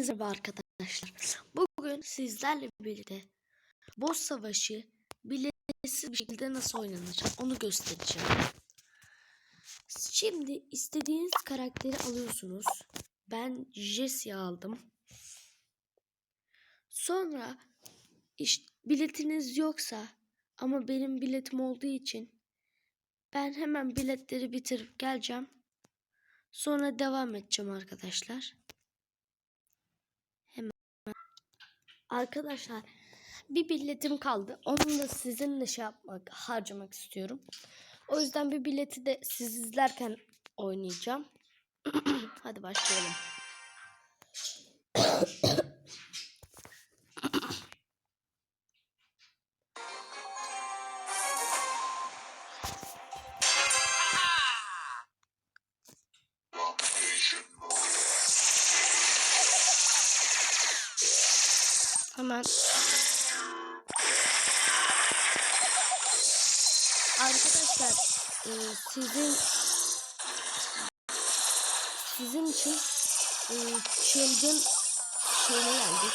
Merhaba arkadaşlar. Bugün sizlerle birlikte boss savaşı biletsiz bir şekilde nasıl oynanır onu göstereceğim. Şimdi istediğiniz karakteri alıyorsunuz. Ben Jessie aldım. Sonra işte biletiniz yoksa ama benim biletim olduğu için ben hemen biletleri bitirip geleceğim. Sonra devam edeceğim arkadaşlar. Arkadaşlar bir biletim kaldı. Onu da sizinle şey yapmak, harcamak istiyorum. O yüzden bir bileti de siz izlerken oynayacağım. Hadi başlayalım. Hemen Arkadaşlar e, sizin sizin için e, çılgın şeyine geldik.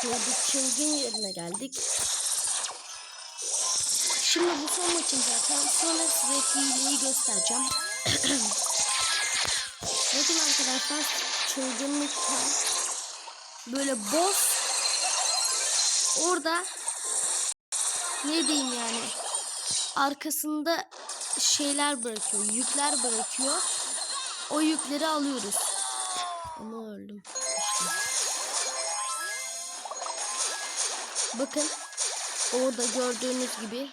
Şimdi çılgın yerine geldik. Şimdi bu son maçım zaten. Sonra size hileyi göstereceğim. Bakın arkadaşlar çılgınlıkta böyle boss orada ne diyeyim yani arkasında şeyler bırakıyor yükler bırakıyor. O yükleri alıyoruz. Ama öldüm. Bakın orada gördüğünüz gibi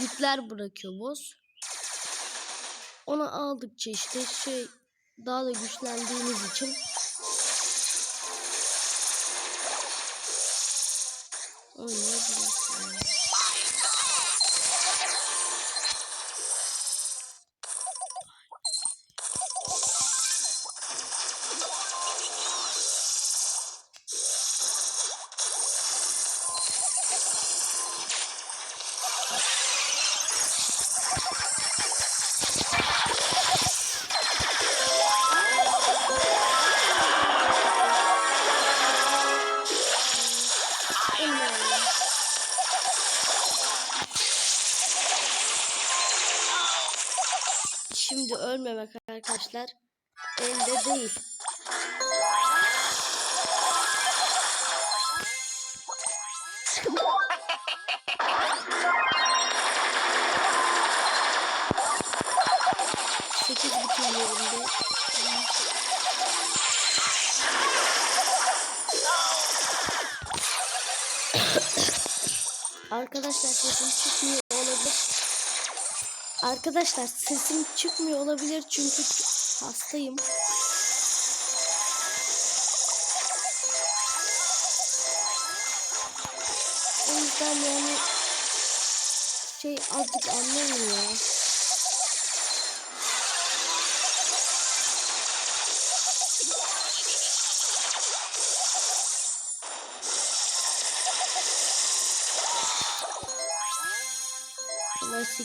yükler bırakıyor boss. Onu aldıkça işte şey daha da güçlendiğimiz için Oh, yeah. Ölmemek arkadaşlar elde değil. Sekiz bütün yerinde. Arkadaşlar sesim çıkmıyor olabilir. Arkadaşlar sesim çıkmıyor olabilir çünkü hastayım. O yüzden yani şey azıcık anlamıyorum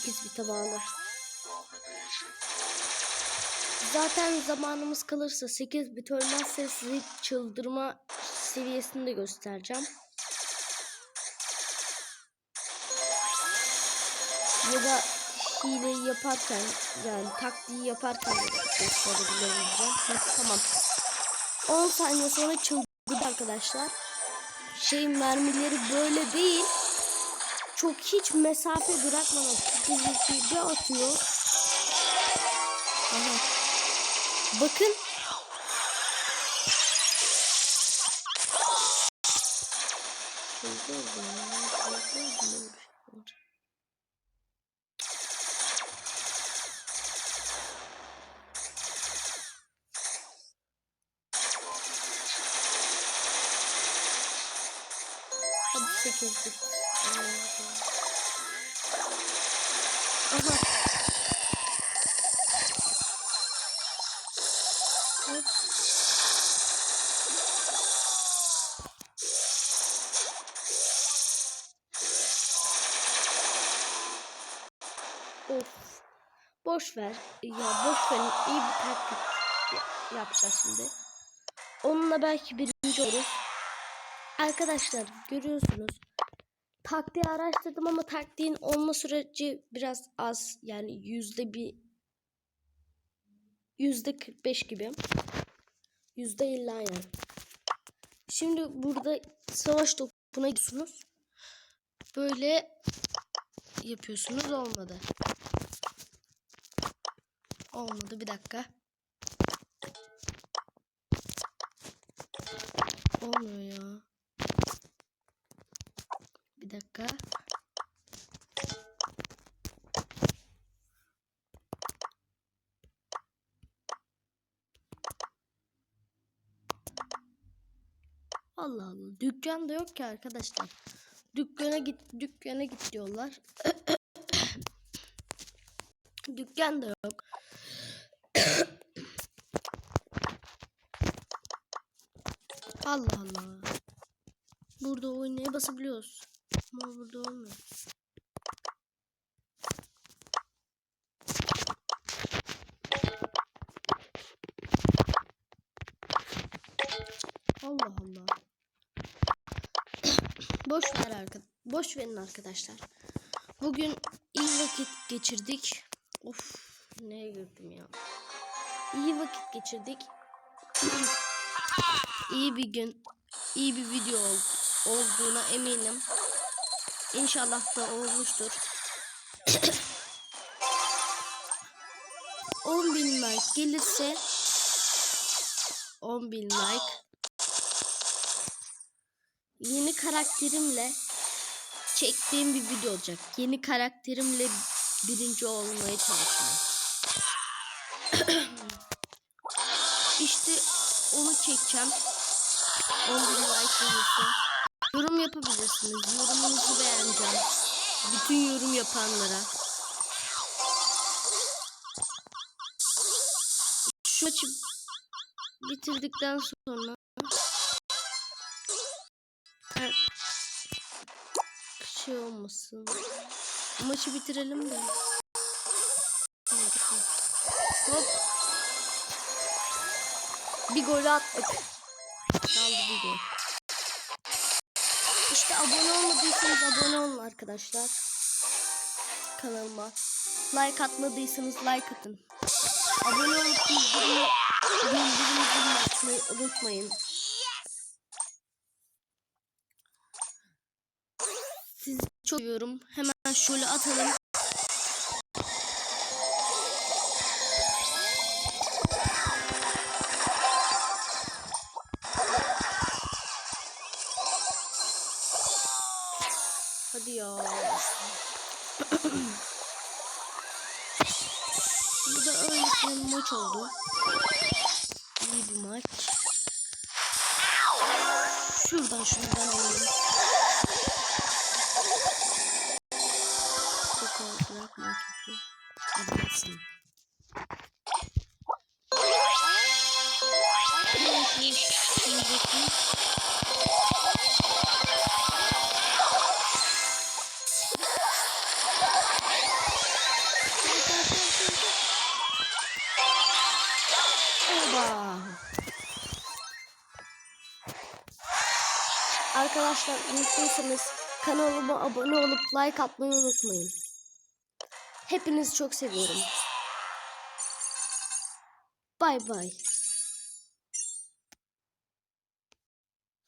8 bite bağlı. Zaten zamanımız kalırsa 8 bit ölmezse sizi çıldırma seviyesini de göstereceğim. Ya da hileyi yaparken yani taktiği yaparken. Heh, tamam. 10 saniye sonra çıldırdı arkadaşlar. Şey mermileri böyle değil çok hiç mesafe bırakmadan bir atıyor. Aha. Bakın. Hadi 8 bit. Aha. Hop. Of. Boş ver. Ya boş ver. İyi bir taktik ya- yapacağız şimdi. onunla belki birinci oluruz. Arkadaşlar görüyorsunuz. Taktiği araştırdım ama taktiğin olma süreci biraz az. Yani yüzde bir yüzde 45 gibi. Yüzde 50 aynen. Şimdi burada savaş topuna gidiyorsunuz. Böyle yapıyorsunuz olmadı. Olmadı bir dakika. Olmuyor ya. Dakika. Allah Allah. Dükkan da yok ki arkadaşlar. Dükkana git, dükkana git diyorlar. Dükkan da yok. Allah Allah. Burada oynaya basabiliyoruz. Ama burada olmuyor. Allah Allah. Boş ver arka boş verin arkadaşlar. Bugün iyi vakit geçirdik. Of neye girdim ya. İyi vakit geçirdik. iyi bir gün, iyi bir video ol- olduğuna eminim. İnşallah da olmuştur. 10 bin like gelirse 10 bin like yeni karakterimle çektiğim bir video olacak. Yeni karakterimle birinci olmaya çalışacağım. işte onu çekeceğim. 10 bin like gelirse. Yorum yapabilirsiniz. Yorumunuzu beğeneceğim. Bütün yorum yapanlara. Şu maçı bitirdikten sonra Ha, şey olmasın. Maçı bitirelim de. Hop. Bir gol attık. Kaldı bir gol. İşte abone olmadıysanız abone olun arkadaşlar. Kanalıma. Like atmadıysanız like atın. Abone olup bildirimi, bildirim zilini açmayı unutmayın. Sizi çok seviyorum. Hemen şöyle atalım. Bir maç oldu. İyi bir maç. Şuradan şuradan alalım. Çok az bırakma topu. Adamsın. Arkadaşlar unuttuysanız kanalıma abone olup like atmayı unutmayın. Hepinizi çok seviyorum. Bay bay.